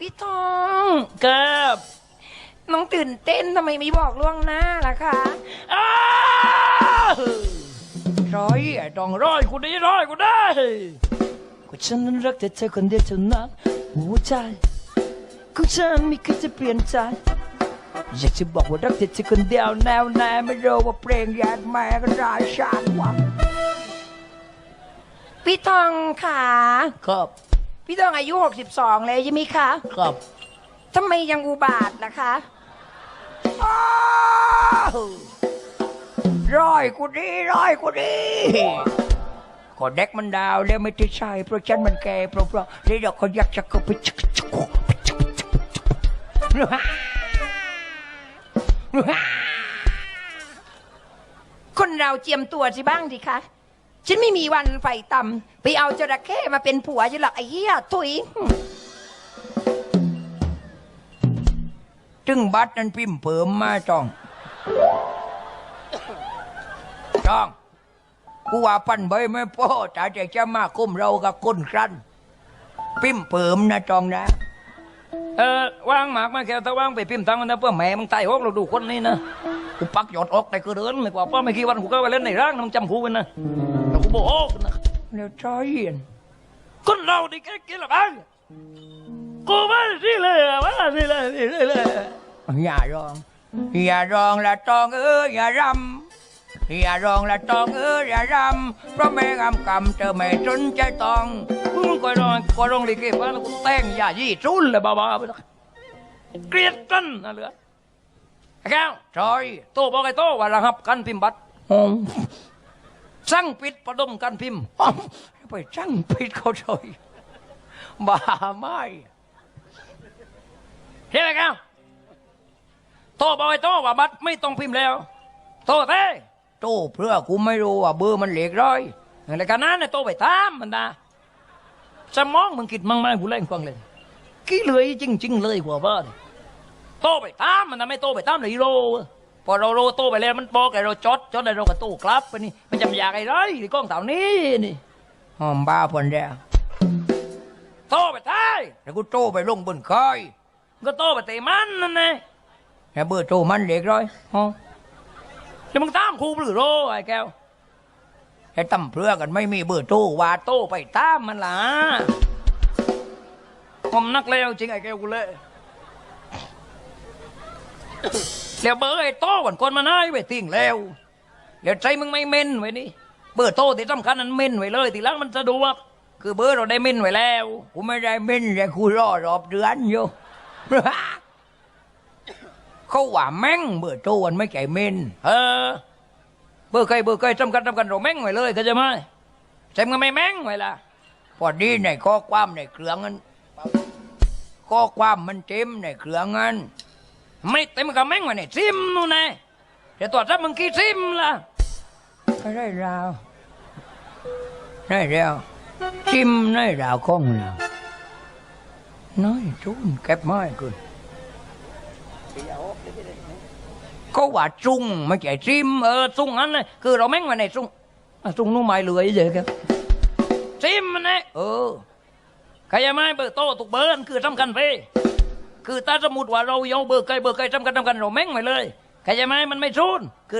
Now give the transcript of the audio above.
พี่ทองกับน้องตื่นเต้นทำไมไม่บอกล่วงหน้าล่ะคะอ้าวร้อยไอ้ตองร้อยกูได้ร้อยกูได้ก็ฉันนั้นรักแต่เธอคนเดียวเท่านั้นหัวใจของฉันไม่เคยจะเปลี่ยนใจอยากจะบอกว่ารักแต่เธอคนเดียวแนวแน่ไม่รู้ว่าเพลงยาดแม่ก็ได้ชาติว่าพี่ทองค่ะครับ พี่ทองอายุ 62เลยใช่ไหมคะครับทำไมยังอุบาทล่ะคะอ้าวร้อยกูดีร้อยกูดีก็เด็กมันดาวแล้วไม่ได้ใช่เพราะฉันมันแก่เพราะเพราะนี่เราก็อยากจะเข้าไปจักจักจักจักคนเราเจียมตัวสิบ้างดิคะ ฉันไม่มีวันไฟต่ำไปเอาจระเข้มาเป็นผัวจะหรอกไอ้เหี้ยถุยจึงบัตรนั้นพิมพ์เปิมมาจ้อง จ้อง กูว่าปันใบไม่พอแต่จะจะมาคุ้มเรากับคนครันพิมพ์เปิมนะจ้องนะ เออวางหมากมาแค่ถ้าวางไปพิมพ์ตังค์นะเพื่อแม่มึงตายหกเราดูคนนี้นะกูปักหยอดออกแต่กูเดินไม่กว่าป้าไม่กี่วันกูก็ไปเล่นในร่างนะมึงจำกูกันนะ แต่กูบอกออกนะเดี๋ยวใจเย็นคนเราดิแค่กินหรอบ้างกูว่าสิเลยอะว่าสิเลยสิเลยอย่ารอง อย่ารองละตองเอออย่ารำอย่ารองละตองเอออย่ารำเพราะแม่งำกำเธอไม่สนใจตองมึงก็รองก็รองลิเกบ้านแล้วกูแต่งอย่ายี่จุนเลยบ้าๆไปแล้วเกลียดกันนะเหลือไอ้แก้วจอยโตบอกไอ้โตว่าระหับกันพิมพ์บัตรอ๋อ สั่งปิดประดมกันพิมพ์อ๋อไปสั่งปิดเขาจอยบ้าไม่เฮ้ยไอ้แก้วโตบอกไอ้โตว่าบัตรไม่ต้องพิมพ์แล้ว โตเต้โตเพื่อกูไม่รู้ว่าเบอร์มันเหล็กร้อยอะไรกันนั้นโตไปตามมันนะสมองมึงคิดมั่งไหมกูเล่นฟังเลยกี่เลยจริง ๆ เลยกว่าบ้าโตไปตามมันนะไม่โตไปตามเลยโลพอเราโลโตไปแล้วมันบอกไอ้เราจดจดไอ้เราก็โตกลับไปนี่ จะไม่อยากไอ้ไรที่กล้องเต่านี้นี่หอมบ้าพนเดียวโตไปตายแล้วกูโตไปลงบนคอยก็โตไปเตะมันนั่นไงแค่เบอร์โทรมันเด็กร้อยฮะจะมึงตามครูหรือโรไอ้แก้วไอ้ตั้มเพื่อกันไม่มีเบอร์โทรว่าโตไปตามมันล่ะผมนักเลวจริงไอ้แก้วกูเลยแล้วเบอร์ไอ้โตก่อนคนมาน้อยไปทิ้งแล้ว แล้วใจมึงไม่เม่นไว้นี่เบอร์โตที่สำคัญนั้นเม่นไว้เลยทีหลังมันสะดวกคือเบอร์เราได้เม่นไว้แล้วกูไม่ได้เม่นแต่กูรอรอบเดือนอยู่เขาว่าแม่งเบอร์โจวันไม่ใจเม่นเออ เบอร์ใครเบอร์ใครจำกันจำกันเราแม่งไว้เลยเข้าจไหมใช่มึงไม่แม่งไว้ละพอดีในข้อความในเครื่องนั้นข้อความมันเต็มในเครื่องนั้นไม่เต็มกับแม่งไว้ในซิมนู่นไงแต่ตัวถ้ามึงกี่ซิมล่ะ cái này rào. Này rào chim này rào con nào? Nói chú kẹp mai cười. Có quả trung mà chạy chim ờ sung anh ơi cứ đó mấy ngoài này sung. À, sung nó mày lười vậy kìa. Chim anh ấy ừ. Cái mai bờ to tục bớ anh cứ trăm cành phê cứ ta ra một quả rau vô bờ cây bờ cây trăm cành trăm cành rồi mấy ngoài lời cái mai mình mày run cứ